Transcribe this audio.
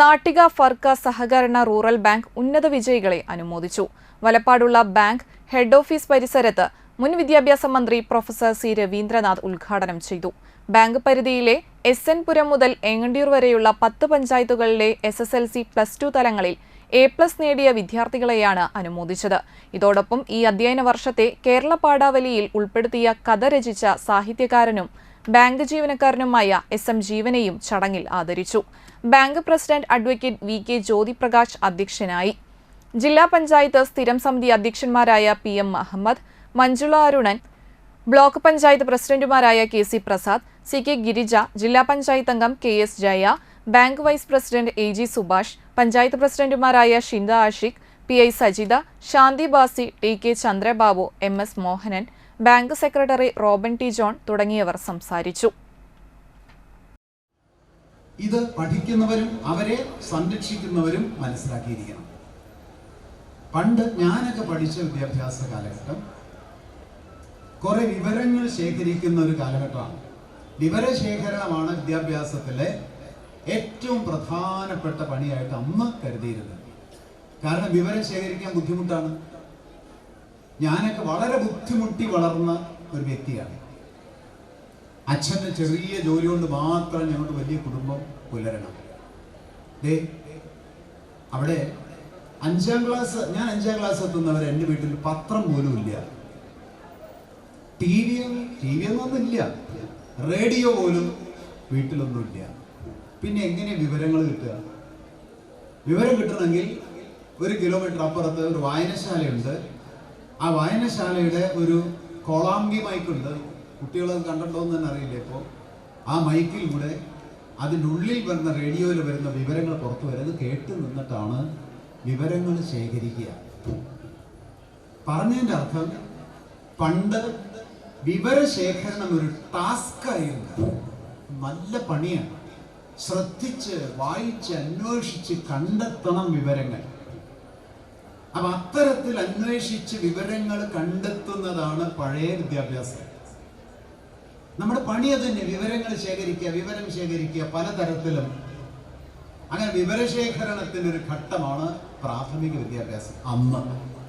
നാട്ടിക ഫർക്ക സഹകരണ rural bank ഉന്നത വിജയികളെ അനുമോദിച്ചു. വലപ്പാടുള്ള ബാങ്ക് ഹെഡ് ഓഫീസ് പരിസരത്ത് മുൻ വിദ്യാഭ്യാസ മന്ത്രി പ്രൊഫസർ സി രവീന്ദ്രനാഥ് ഉദ്ഘാടനം ചെയ്തു. ബാങ്ക് പരിധിയിലെ എസ് എൻ പുരം മുതൽ എങ്ങണ്ടിയൂർ വരെയുള്ള പത്ത് പഞ്ചായത്തുകളിലെ S S L C plus two തലങ്ങളിൽ എ പ്ലസ് നേടിയ വിദ്യാർത്ഥികളെയാണ് അനുമോദിച്ചത്. ഇതോടൊപ്പം ഈ അധ്യയന വർഷത്തെ കേരള പാഠാവലിയിൽ ഉൾപ്പെടുത്തിയ കഥ രചിച്ച സാഹിത്യകാരനും ബാങ്ക് ജീവനക്കാരനുമായ എസ് എം ജീവനെയും ചടങ്ങിൽ ആദരിച്ചു. Bank president advocate V K Jyothiprakash അധ്യക്ഷനായി. ജില്ലാ പഞ്ചായത്ത് സ്ഥിരം സമിതി അധ്യക്ഷന്മാരായ P M Ahammed Manjula Arunan block panchayat പ്രസിഡന്റുമാരായ K C Prasad C K Girija ജില്ലാ പഞ്ചായത്ത് അംഗം K S Jaya bank vice president A G Subhash panchayat പ്രസിഡന്റുമാരായ Shinda Ashiq P I Sajitha Shanthi Basi T K Chandrababu M S Mohanan bank secretary Robin T John തുടങ്ങിയവർ സംസാരിച്ചു. ഇത് പഠിക്കുന്നവരും അവരെ സംരക്ഷിക്കുന്നവരും മനസ്സിലാക്കിയിരിക്കണം. പണ്ട് ഞാനൊക്കെ പഠിച്ച വിദ്യാഭ്യാസ കാലഘട്ടം കുറെ വിവരങ്ങൾ ശേഖരിക്കുന്ന ഒരു കാലഘട്ടമാണ്. വിവരശേഖരണമാണ് വിദ്യാഭ്യാസത്തിലെ ഏറ്റവും പ്രധാനപ്പെട്ട പണിയായിട്ട് അന്ന് കരുതിയിരുന്നത്. കാരണം വിവരം ശേഖരിക്കാൻ ബുദ്ധിമുട്ടാണ്. ഞാനൊക്കെ വളരെ ബുദ്ധിമുട്ടി വളർന്ന ഒരു വ്യക്തിയാണ്. അച്ഛന്റെ ചെറിയ ജോലി കൊണ്ട് മാത്രം ഞങ്ങളുടെ വലിയ കുടുംബം പുലരണം. ദേ അവിടെ അഞ്ചാം ക്ലാസ് ഞാൻ അഞ്ചാം ക്ലാസ് എത്തുന്നവർ എന്റെ വീട്ടിൽ പത്രം പോലും ഇല്ല. ടി വി ടി വി ഒന്നും ഇല്ല. റേഡിയോ പോലും വീട്ടിലൊന്നുമില്ല പിന്നെ എങ്ങനെ വിവരങ്ങൾ കിട്ടുക? വിവരം കിട്ടണമെങ്കിൽ ഒരു കിലോമീറ്റർ അപ്പുറത്ത് ഒരു വായനശാലയുണ്ട്. ആ വായനശാലയുടെ ഒരു കോളാംഗി മൈക്കുണ്ട് കുട്ടികളത് കണ്ടിട്ടുണ്ടോ എന്ന് തന്നെ അറിയില്ല ഇപ്പോൾ ആ മൈക്കിൽ കൂടെ അതിന്റെ ഉള്ളിൽ വരുന്ന റേഡിയോയിൽ വരുന്ന വിവരങ്ങൾ പുറത്തു വരുന്നത് കേട്ട് നിന്നിട്ടാണ് വിവരങ്ങൾ ശേഖരിക്കുക. പറഞ്ഞതിന്റെ അർത്ഥം പണ്ട് വിവരശേഖരണം ഒരു ടാസ്ക് ആയിരുന്നു. നല്ല പണിയാണ്. ശ്രദ്ധിച്ച് വായിച്ച് അന്വേഷിച്ച് കണ്ടെത്തണം വിവരങ്ങൾ. അപ്പൊ അത്തരത്തിൽ അന്വേഷിച്ച് വിവരങ്ങൾ കണ്ടെത്തുന്നതാണ് പഴയ വിദ്യാഭ്യാസം. നമ്മുടെ പണി തന്നെ വിവരങ്ങൾ ശേഖരിക്കുക വിവരം ശേഖരിക്കുക പലതരത്തിലും. അങ്ങനെ വിവരശേഖരണത്തിന് ഒരു ഘട്ടമാണ് പ്രാഥമിക വിദ്യാഭ്യാസം അന്ന്.